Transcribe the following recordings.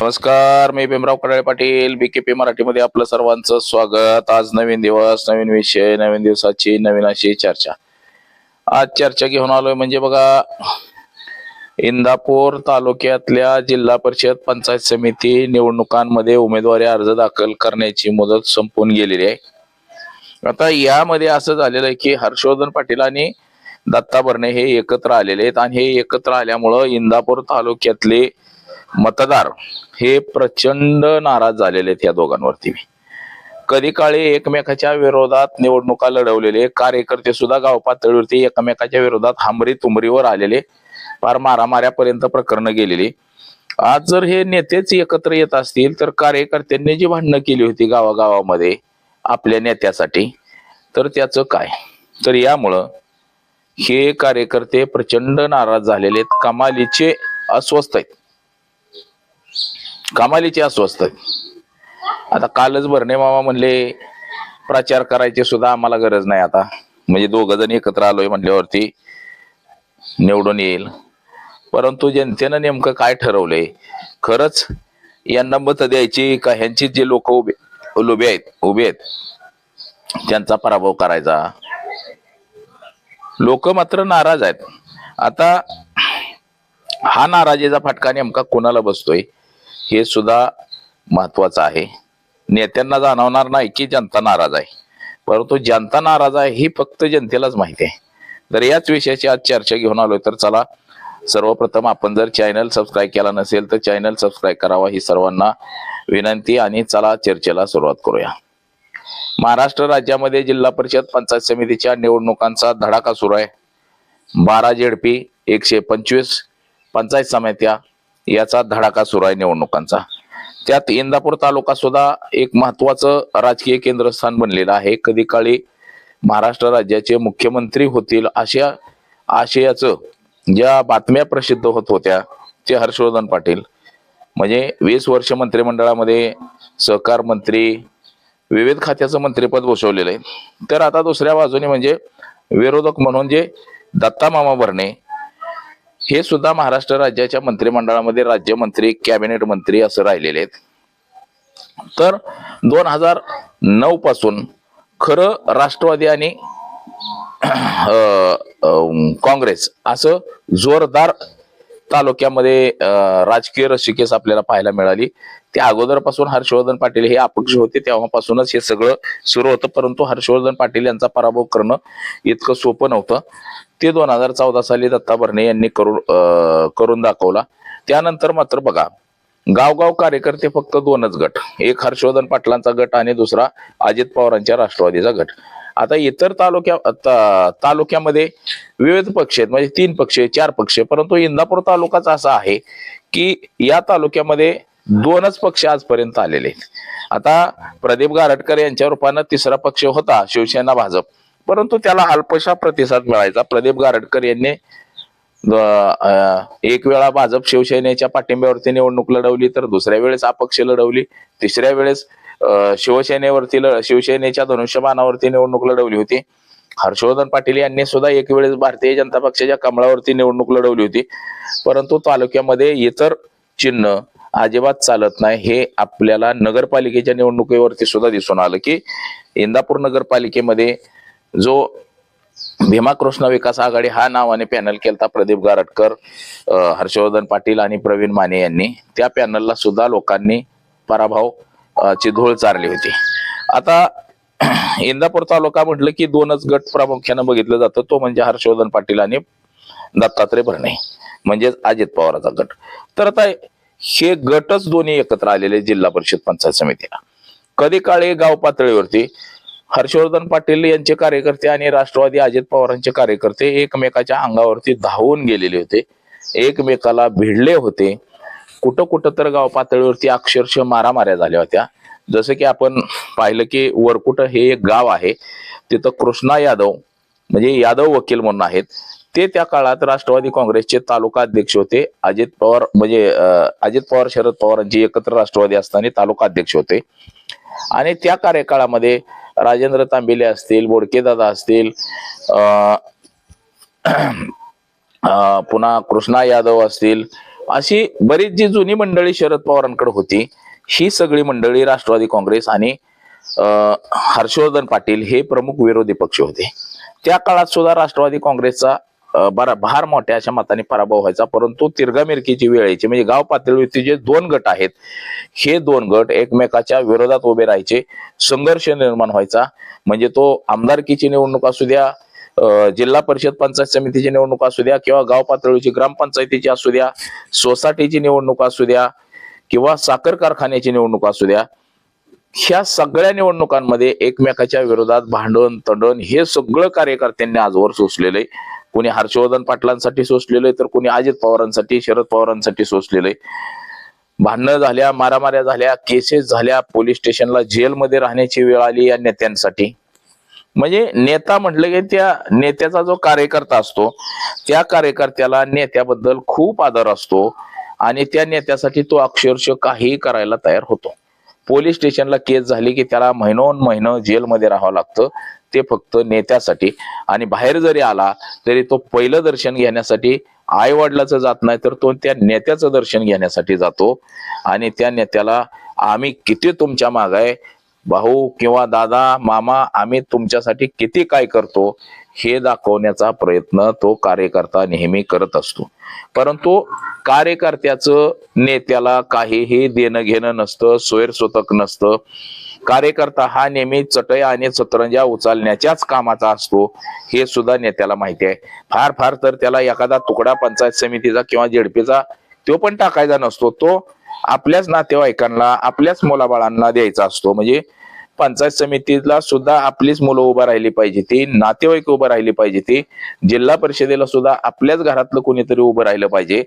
नमस्कार मी भीमराव कडाळे पाटील बीकेपी मराठीमध्ये आपलं सर्वांचं स्वागत. आज नवीन दिवस नवीन विषय नवीन दिवसाची नवीन अशी चर्चा. आज चर्चा घेऊन आलोय म्हणजे बघा इंदापूर तालुक्यातल्या जिल्हा परिषद पंचायत समिती निवडणुकांमध्ये उमेदवारी अर्ज दाखल करण्याची मुदत संपून गेलेली आहे. आता यामध्ये असं झालेलं आहे की हर्षवर्धन पाटील आणि दत्ता भरणे हे एकत्र आलेले आहेत आणि हे एकत्र आल्यामुळं इंदापूर तालुक्यातले मतदार हे प्रचंड नाराज झालेले आहेत या दोघांवरती. कधी काळी एकमेकाच्या विरोधात निवडणुका लढवलेले कार्यकर्ते सुद्धा गाव पातळीवरती एकमेकाच्या विरोधात हमरी तुमरीवर आलेले फार मारामाऱ्यापर्यंत प्रकरण गेलेली. आज जर हे नेतेच एकत्र येत असतील तर कार्यकर्त्यांनी जी भांडणं केली होती गावागावामध्ये आपल्या नेत्यासाठी तर त्याचं काय? तर यामुळं हे कार्यकर्ते प्रचंड नाराज झालेले आहेत कमालीचे अस्वस्थ आहेत. कमालीचे अस्वस्थ आता कालच भरणे मामा म्हणले प्रचार करायची सुद्धा आम्हाला गरज नाही आता. म्हणजे दोघ जण एकत्र आलोय म्हणल्यावरती निवडून येईल. परंतु जनतेनं नेमकं काय ठरवलंय? खरंच यांना मत द्यायची का? ह्यांची जे लोक उभे उभे आहेत उभे आहेत त्यांचा पराभव करायचा. लोक मात्र नाराज आहेत. आता हा नाराजीचा फटका नेमका कोणाला बसतोय? हे सुद्धा महत्वाचं आहे. नेत्यांना जाणवणार नाही की जनता नाराज आहे. परंतु जनता नाराज आहे ही फक्त जनतेलाच माहिती आहे. तर याच विषयाची आज चर्चा घेऊन आलोय. तर चला सर्वप्रथम आपण जर चॅनल सबस्क्राईब केला नसेल तर चॅनल सबस्क्राईब करावा ही सर्वांना विनंती आणि चला चर्चेला सुरुवात करूया. महाराष्ट्र राज्यामध्ये जिल्हा परिषद पंचायत समितीच्या निवडणुकांचा धडाका सुरू आहे. बारा जेडपी एकशे पंचवीस पंचायत समित्या याचा धडाका सुरू आहे निवडणुकांचा. त्यात इंदापूर तालुका सुद्धा एक महत्वाचं राजकीय केंद्रस्थान बनलेलं आहे. कधी काळी महाराष्ट्र राज्याचे मुख्यमंत्री होतील अशा आशयाचं ज्या बातम्या प्रसिद्ध होत होत्या ते हर्षवर्धन पाटील. म्हणजे वीस वर्ष मंत्रिमंडळामध्ये सहकार मंत्री विविध खात्याचं मंत्रिपद भूषवलेलं आहे. तर आता दुसऱ्या बाजूने म्हणजे विरोधक म्हणून जे दत्ता मामा भरणे हे सुद्धा महाराष्ट्र राज्याच्या मंत्रिमंडळामध्ये राज्यमंत्री कॅबिनेट मंत्री असं राहिलेले आहेत. तर दोन हजार नऊ पासून खरं राष्ट्रवादी आणि काँग्रेस असं जोरदार तालुक्यामध्ये राजकीय रसिकेस आपल्याला पाहायला मिळाली. त्या अगोदरपासून हर्षवर्धन पाटील हे अपक्ष होते. तेव्हापासूनच हे सगळं सुरू होतं. परंतु हर्षवर्धन पाटील यांचा पराभव करणं इतकं सोपं नव्हतं. ते दोन हजार चौदा साली दत्ता भरणे यांनी करून करून दाखवला. त्यानंतर मात्र बघा गावगाव कार्यकर्ते फक्त दोनच गट. एक हर्षवर्धन पाटलांचा गट आणि दुसरा अजित पवारांच्या राष्ट्रवादीचा गट. आता इतर तालुक्या ता- तालुक्यामध्ये विविध पक्ष आहेत म्हणजे तीन पक्ष चार पक्ष परंतु इंदापूर तालुकाच असा आहे की या तालुक्यामध्ये दोनच पक्ष आजपर्यंत आलेले आहेत. आता प्रदीप गारटकर यांच्या रूपानं तिसरा पक्ष होता शिवसेना भाजप. परंतु त्याला अल्पशा प्रतिसाद मिळायचा. प्रदीप गारटकर यांनी एक वेळा भाजप शिवसेनेच्या पाठिंब्यावरती निवडणूक लढवली तर दुसऱ्या वेळेस अपक्ष लढवली तिसऱ्या वेळेस शिवसेनेवरती ल- शिवसेनेच्या धनुष्यबाणावरती निवडणूक लढवली होती. हर्षवर्धन पाटील यांनी सुद्धा एक वेळेस भारतीय जनता पक्षाच्या कमळावरती निवडणूक लढवली होती. परंतु तालुक्यामध्ये इतर चिन्ह अजिबात चालत नाही. हे आपल्याला नगरपालिकेच्या निवडणुकीवरती सुद्धा दिसून आलं की इंदापूर नगरपालिकेमध्ये जो भीमा कृष्ण विकास आघाडी हा नावाने पॅनल केलता प्रदीप गारटकर हर्षवर्धन पाटील आणि प्रवीण माने यांनी. त्या पॅनलला सुद्धा लोकांनी पराभव ची धूळ चारली होती. आता इंदापूर तालुका म्हटलं की दोनच गट प्रामुख्यानं बघितलं जातं. तो म्हणजे हर्षवर्धन पाटील आणि दत्तात्रय भरणे. म्हणजेच अजित पवाराचा गट. तर आता हे गटच दोन्ही एकत्र आलेले जिल्हा परिषद पंचायत समितीला. कधी काळी गाव पातळीवरती हर्षवर्धन पाटील यांचे कार्यकर्ते आणि राष्ट्रवादी अजित पवारांचे कार्यकर्ते एकमेकाच्या अंगावरती धावून गेलेले होते. एकमेकाला भिडले होते. कुठं कुठं तर गाव पातळीवरती अक्षरशः मारामाऱ्या झाल्या होत्या. जसं की आपण पाहिलं की वरकुट हे एक गाव आहे. तिथं कृष्णा यादव म्हणजे यादव वकील म्हणून आहेत. ते त्या काळात राष्ट्रवादी काँग्रेसचे तालुका अध्यक्ष होते. अजित पवार म्हणजे अजित पवार शरद पवारांची एकत्र राष्ट्रवादी असताना तालुका अध्यक्ष होते. आणि त्या कार्यकाळामध्ये राजेंद्र तांबिले असतील बोडकेदादा असतील पुन्हा कृष्णा यादव असतील अशी बरीच जी जुनी मंडळी शरद पवारांकडे होती ही सगळी मंडळी राष्ट्रवादी काँग्रेस आणि हर्षवर्धन पाटील हे प्रमुख विरोधी पक्ष होते. त्या काळात सुद्धा राष्ट्रवादी काँग्रेसचा बरा भार मोठ्या अशा मताने पराभव व्हायचा परंतु तिरगामिरकीची वेळ यायची. म्हणजे गाव पातळीवरती जे दोन गट आहेत हे दोन गट एकमेकाच्या विरोधात उभे राहायचे संघर्ष निर्माण व्हायचा. म्हणजे तो आमदारकीची निवडणूक असू द्या जिल्हा परिषद पंचायत समितीची निवडणूक असू द्या किंवा गाव पातळीची ग्रामपंचायतीची असू द्या सोसायटीची निवडणूक असू द्या किंवा साखर कारखान्याची निवडणूक असू द्या ह्या सगळ्या निवडणुकांमध्ये एकमेकाच्या विरोधात भांडण तंडण हे सगळं कार्यकर्त्यांनी आजवर सोसलेलं आहे. कोणी हर्षवर्धन पाटलांसाठी सोसलेलं आहे तर कोणी अजित पवारांसाठी शरद पवारांसाठी सोसलेलं आहे. भांडणं झाल्या मारामाऱ्या झाल्या केसेस झाल्या पोलीस स्टेशनला जेलमध्ये राहण्याची वेळ आली या नेत्यांसाठी. म्हणजे नेता म्हटलं की त्या नेत्याचा जो कार्यकर्ता असतो त्या कार्यकर्त्याला नेत्याबद्दल खूप आदर असतो आणि त्या नेत्यासाठी तो अक्षरशः काहीही करायला तयार होतो. पोलीस स्टेशनला केस झाली की त्याला महिनोन महिनं जेलमध्ये राहावं लागतं ते फक्त नेत्यासाठी. आणि बाहेर जरी आला तरी तो पहिलं दर्शन घेण्यासाठी आई वडिलाचं जात नाही तर तो त्या नेत्याचं दर्शन घेण्यासाठी जातो. आणि त्या नेत्याला आम्ही किती तुमच्या माग आहे भाऊ किंवा दादा मामा आम्ही तुमच्यासाठी किती काय करतो हे दाखवण्याचा प्रयत्न तो कार्यकर्ता नेहमी करत असतो. परंतु कार्यकर्त्याचं नेत्याला काहीही देणं घेणं नसतं सोयरसोतक नसतं. कार्यकर्ता हा नेहमी चटया आणि चतरंजा उचलण्याच्याच कामाचा असतो हे सुद्धा नेत्याला माहिती आहे. फार फार तर त्याला एखादा तुकडा पंचायत समितीचा किंवा जेडपीचा तो पण टाकायचा नसतो. तो आपल्याच नातेवाईकांना आपल्याच मुलाबाळांना द्यायचा असतो. म्हणजे पंचायत समितीला सुद्धा आपलीच मुलं उभं राहिली पाहिजे ती नातेवाईक उभं राहिली पाहिजे ती. जिल्हा परिषदेला सुद्धा आपल्याच घरातलं कोणीतरी उभं राहिलं पाहिजे.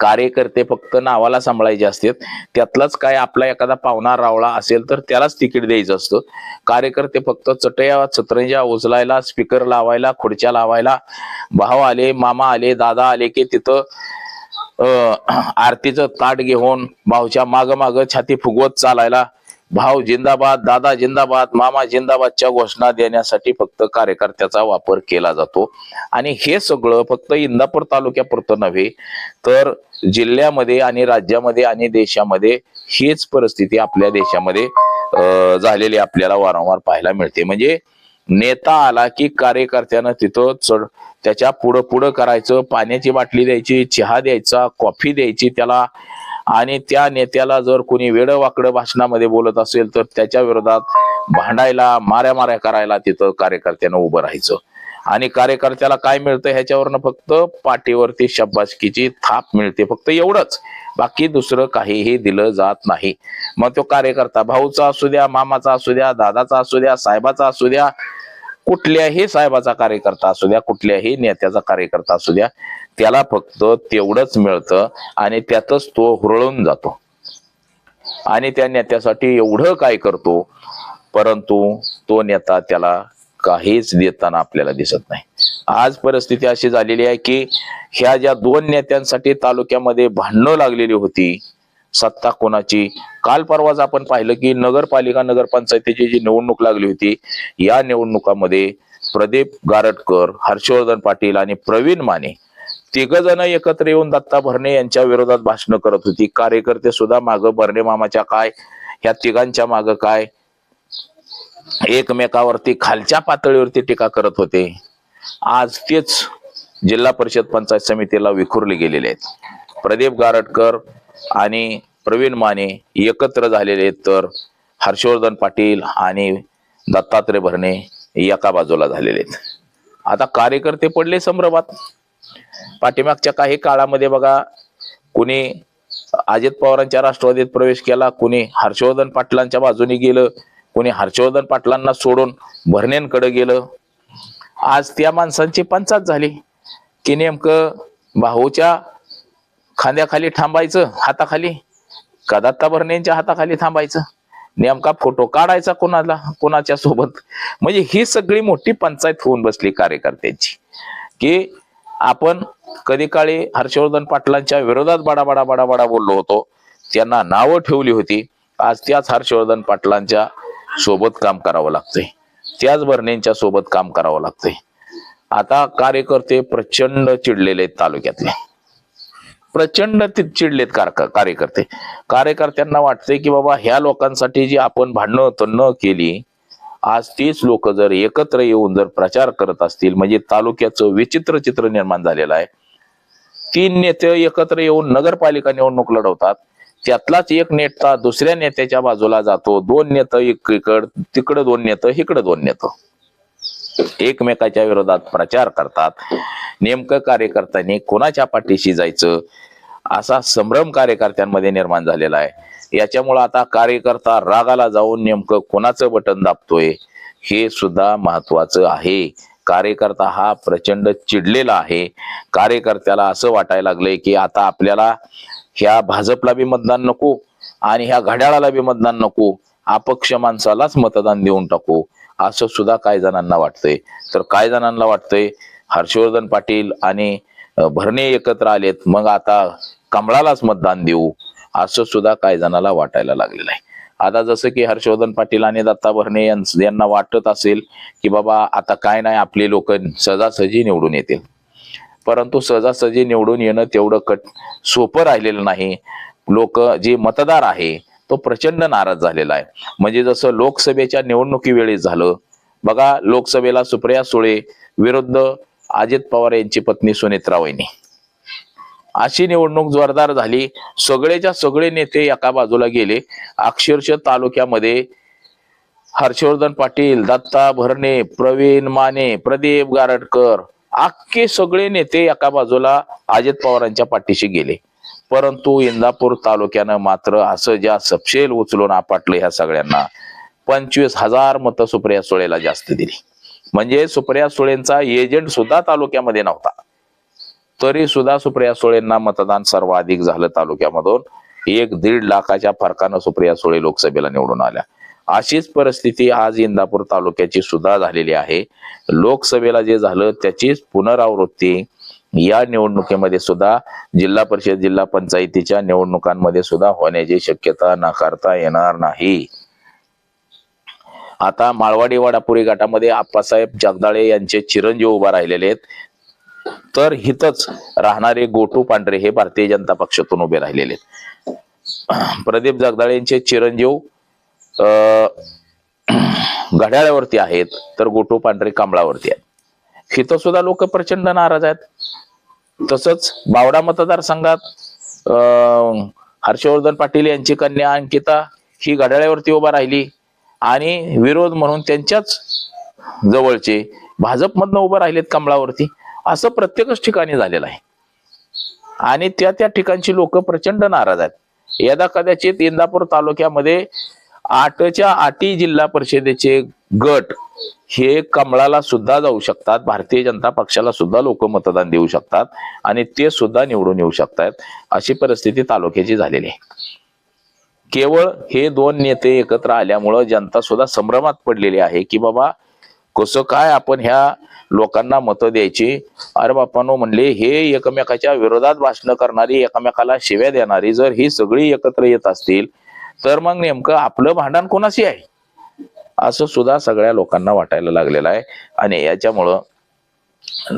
कार्यकर्ते फक्त नावाला सांभाळायचे असतात. त्यातलाच काय आपला एखादा पाहुणा रावळा असेल तर त्यालाच तिकीट द्यायचं असतं. कार्यकर्ते फक्त चटया चतरंजा उचलायला स्पीकर लावायला खुर्च्या लावायला भाव आले मामा आले दादा आले की तिथं आरतीचं ताट घेऊन भाऊच्या माग माग छाती फुगवत चालायला. भाऊ जिंदाबाद दादा जिंदाबाद मामा जिंदाबादच्या घोषणा देण्यासाठी फक्त कार्यकर्त्याचा वापर केला जातो. आणि हे सगळं फक्त इंदापूर तालुक्यापुरतं नव्हे तर जिल्ह्यामध्ये आणि राज्यामध्ये आणि देशामध्ये हीच परिस्थिती आपल्या देशामध्ये अं, झालेली आपल्याला वारंवार पाहायला मिळते. म्हणजे नेता आला की कार्यकर्त्यानं तिथं चढ त्याच्या पुढं पुढं करायचं पाण्याची बाटली द्यायची चहा द्यायचा कॉफी द्यायची त्याला. आणि त्या नेत्याला जर कोणी वेडं वाकडं भाषणामध्ये बोलत असेल तर त्याच्या विरोधात भांडायला माऱ्या माऱ्या करायला तिथं कार्यकर्त्यानं उभं राहायचं. आणि कार्यकर्त्याला काय मिळतं ह्याच्यावरनं फक्त पाठीवरती शब्बासकीची थाप मिळते. फक्त एवढंच. बाकी दुसरं काहीही दिलं जात नाही. मग तो कार्यकर्ता भाऊचा असू द्या मामाचा असू द्या दादाचा असू द्या साहेबाचा असू द्या कुठल्याही साहेबाचा कार्यकर्ता असू द्या कुठल्याही नेत्याचा कार्यकर्ता असू द्या त्याला फक्त तेवढंच मिळतं आणि त्यातच तो हुरळून जातो. आणि त्या नेत्यासाठी एवढं काय करतो परंतु तो नेता त्याला काहीच देताना आपल्याला दिसत नाही. आज परिस्थिती अशी झालेली आहे की ह्या ज्या दोन नेत्यांसाठी तालुक्यामध्ये भांडणं लागलेली होती सत्ता कोणाची? काल परवाच आपण पाहिलं की नगरपालिका नगरपंचायतीची जी निवडणूक लागली होती या निवडणुकामध्ये प्रदीप गारटकर हर्षवर्धन पाटील आणि प्रवीण माने तिघ जण एकत्र येऊन दत्ता भरणे यांच्या विरोधात भाषण करत होती. कार्यकर्ते सुद्धा मागं भरणे मामाच्या काय? ह्या तिघांच्या मागं काय? एकमेकावरती खालच्या पातळीवरती टीका करत होते. आज तेच जिल्हा परिषद पंचायत समितीला विखुरले गेलेले आहेत. प्रदीप गारटकर आणि प्रवीण माने एकत्र झालेले आहेत तर हर्षवर्धन पाटील आणि दत्तात्रय भरणे एका बाजूला झालेले आहेत. आता कार्यकर्ते पडले संभ्रमात. पाठीमागच्या काही काळामध्ये बघा कुणी अजित पवारांच्या राष्ट्रवादीत प्रवेश केला कुणी हर्षवर्धन पाटलांच्या बाजूने गेलं कुणी हर्षवर्धन पाटलांना सोडून भरणेंकडे गेलं. आज त्या माणसांची पंचायत झाली. की नेमकं भाऊच्या खांद्याखाली थांबायचं हाताखाली? का दत्ता भरणेंच्या हाताखाली थांबायचं? नेमका फोटो काढायचा कोणाला कोणाच्या सोबत? म्हणजे ही सगळी मोठी पंचायत होऊन बसली कार्यकर्त्यांची. की आपण कधी काळी हर्षवर्धन पाटलांच्या विरोधात बडा बडा बडा बडा बोललो होतो. त्यांना नावं ठेवली होती. आज त्याच हर्षवर्धन पाटलांच्या सोबत काम करावं लागतंय. त्याच भरणेंच्या सोबत काम करावं लागतंय. आता कार्यकर्ते प्रचंड चिडलेले आहेत तालुक्यातले. प्रचंड चिडलेत कार्यकर्ते. कार्यकर्त्यांना वाटते की बाबा ह्या लोकांसाठी जी आपण भांडणं तन्न केली आज तीच लोक जर एकत्र येऊन जर प्रचार करत असतील म्हणजे तालुक्याचं विचित्र चित्र निर्माण झालेलं आहे. तीन नेते एकत्र येऊन नगरपालिका निवडणूक लढवतात. त्यातलाच एक नेता दुसऱ्या नेत्याच्या बाजूला जातो. दोन नेतं इकड तिकडं दोन नेतं इकडं दोन नेतं. एकमेकाच्या विरोधात प्रचार करतात. नेमकं कार्यकर्त्यांनी कोणाच्या पाठीशी जायचं? असा संभ्रम कार्यकर्त्यांमध्ये निर्माण झालेला आहे. याच्यामुळं आता कार्यकर्ता रागाला जाऊन नेमकं कोणाचं बटन दाबतोय हे सुद्धा महत्वाचं आहे. कार्यकर्ता हा प्रचंड चिडलेला आहे. कार्यकर्त्याला असं वाटायला लागलंय की आता आपल्याला ह्या भाजपला बी मतदान नको आणि ह्या घड्याळाला बी मतदान नको. अपक्ष माणसालाच मतदान देऊन टाकू. असं सुद्धा काही जणांना वाटतंय. तर काही जणांना वाटतंय हर्षवर्धन पाटील आणि भरणे एकत्र आलेत मग आता कमळालाच मतदान देऊ असं सुद्धा काही जणाला वाटायला लागलेलं आहे. आता जसं की हर्षवर्धन पाटील आणि दत्ता भरणे यांना वाटत असेल की बाबा आता काय नाही आपले लोक सहजासहजी निवडून येतील. परंतु सहजासहजी निवडून येणं तेवढं कट सोपं राहिलेलं नाही. लोक जे मतदार आहे तो प्रचंड नाराज झालेला आहे. म्हणजे जसं लोकसभेच्या निवडणुकीवेळी झालं बघा लोकसभेला सुप्रिया सुळे विरुद्ध अजित पवार यांची पत्नी सुनेत्रा वहिनी. अशी निवडणूक जोरदार झाली. सगळेच्या सगळे नेते एका बाजूला गेले. अक्षरशः तालुक्यामध्ये हर्षवर्धन पाटील दत्ता भरणे प्रवीण माने प्रदीप गारडकर अख्खे सगळे नेते एका बाजूला अजित पवारांच्या पाठीशी गेले. परंतु इंदापूर तालुक्यानं मात्र असं ज्या सपशेल उचलून आपटलं ह्या सगळ्यांना पंचवीस हजार मतं सुप्रिया सुळेला जास्त दिली. म्हणजे सुप्रिया सुळेंचा एजंट सुद्धा तालुक्यामध्ये नव्हता. तरी सुद्धा सुप्रिया सुळेंना मतदान सर्वाधिक झालं तालुक्यामधून. एक दीड लाखाच्या फरकानं सुप्रिया सुळे लोकसभेला निवडून आल्या. अशीच परिस्थिती आज इंदापूर तालुक्याची सुद्धा झालेली आहे. लोकसभेला जे झालं त्याचीच पुनरावृत्ती या निवडणुकीमध्ये सुद्धा जिल्हा परिषद जिल्हा पंचायतीच्या निवडणुकांमध्ये सुद्धा होण्याची शक्यता नाकारता येणार नाही. आता माळवाडी वाडापुरी गटामध्ये आप्पासाहेब जगदाळे यांचे चिरंजीव उभा राहिलेले आहेत. तर हितच राहणारे गोटू पांढरे हे भारतीय जनता पक्षातून उभे राहिलेले आहेत. प्रदीप जगदाळे यांचे चिरंजीव घड्याळावरती आहेत तर गोटू पांढरे कमळावरती आहेत. इथं सुद्धा लोक प्रचंड नाराज आहेत. तसंच बावडा मतदारसंघात अं, हर्षवर्धन पाटील यांची कन्या अंकिता ही घड्याळावरती उभा राहिली. आणि विरोध म्हणून त्यांच्याच जवळचे भाजपमधनं उभं राहिलेत कमळावरती. असं प्रत्येकच ठिकाणी झालेलं आहे. आणि त्या त्या ठिकाणची लोक प्रचंड नाराज आहेत. यदा कदाचित इंदापूर तालुक्यामध्ये आठच्या आठी जिल्हा परिषदेचे गट हे कमळाला सुद्धा जाऊ शकतात. भारतीय जनता पक्षाला सुद्धा लोक मतदान देऊ शकतात आणि ते सुद्धा निवडून येऊ शकतात. अशी परिस्थिती तालुक्याची झालेली आहे. केवळ हे दोन नेते एकत्र आल्यामुळं जनता सुद्धा संभ्रमात पडलेली आहे की बाबा कसं काय आपण ह्या लोकांना मतं द्यायची? अरे बापानो म्हणले हे एकमेकाच्या विरोधात भाषण करणारी एकमेकाला शिव्या देणारी जर ही सगळी एकत्र येत असतील तर मग नेमकं आपलं भांडण कोणाशी आहे? असं सुद्धा सगळ्या लोकांना वाटायला लागलेलं आहे. आणि याच्यामुळं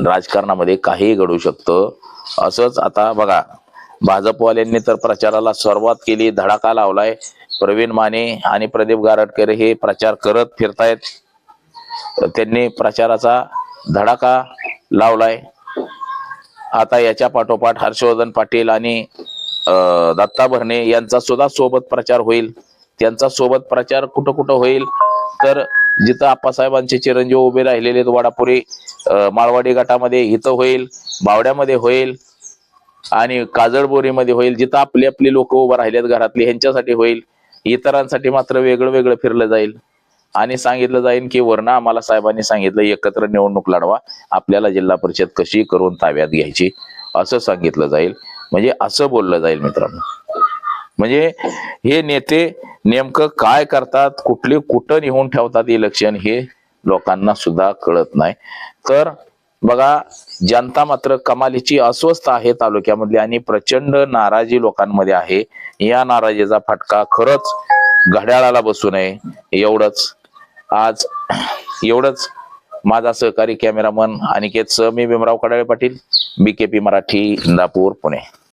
राजकारणामध्ये काहीही घडू शकतं. असंच आता बघा भाजपवाल्यांनी तर प्रचाराला सुरुवात केली धडाका लावलाय. प्रवीण माने आणि प्रदीप गारटकर हे प्रचार करत फिरतायत. त्यांनी प्रचाराचा धडाका लावलाय. आता याच्या पाठोपाठ हर्षवर्धन पाटील आणि दत्ता भरणे यांचा सुद्धा सोबत प्रचार होईल. त्यांचा सोबत प्रचार कुठं कुठं होईल? तर जिथं आप्पासाहेबांचे चिरंजीव उभे राहिलेले आहेत वाडापुरी माळवाडी गटामध्ये इथं होईल बावड्यामध्ये होईल आणि काजळबोरीमध्ये होईल. जिथं आपली आपली लोक उभं राहिलेत घरातली ह्यांच्यासाठी होईल. इतरांसाठी मात्र वेगळं वेगळं फिरलं जाईल. आणि सांगितलं जाईल की वर्ण आम्हाला साहेबांनी सांगितलं एकत्र निवडणूक लढवा. आपल्याला जिल्हा परिषद कशी करून ताब्यात घ्यायची? असं सांगितलं जाईल. म्हणजे असं बोललं जाईल मित्रांनो. म्हणजे हे नेते नेमकं काय करतात कुठले कुठं निघून ठेवतात इलेक्शन हे लोकांना सुद्धा कळत नाही. तर बघा जनता मात्र कमालीची अस्वस्थ आहे तालुक्यामधली आणि प्रचंड नाराजी लोकांमध्ये आहे. या नाराजीचा फटका खरंच घड्याळाला बसू नये. एवढंच. आज एवढंच. माझा सहकारी कॅमेरामन अनिकेत स मी भीमराव कडाळे पाटील बीकेपी मराठी इंदापूर पुणे.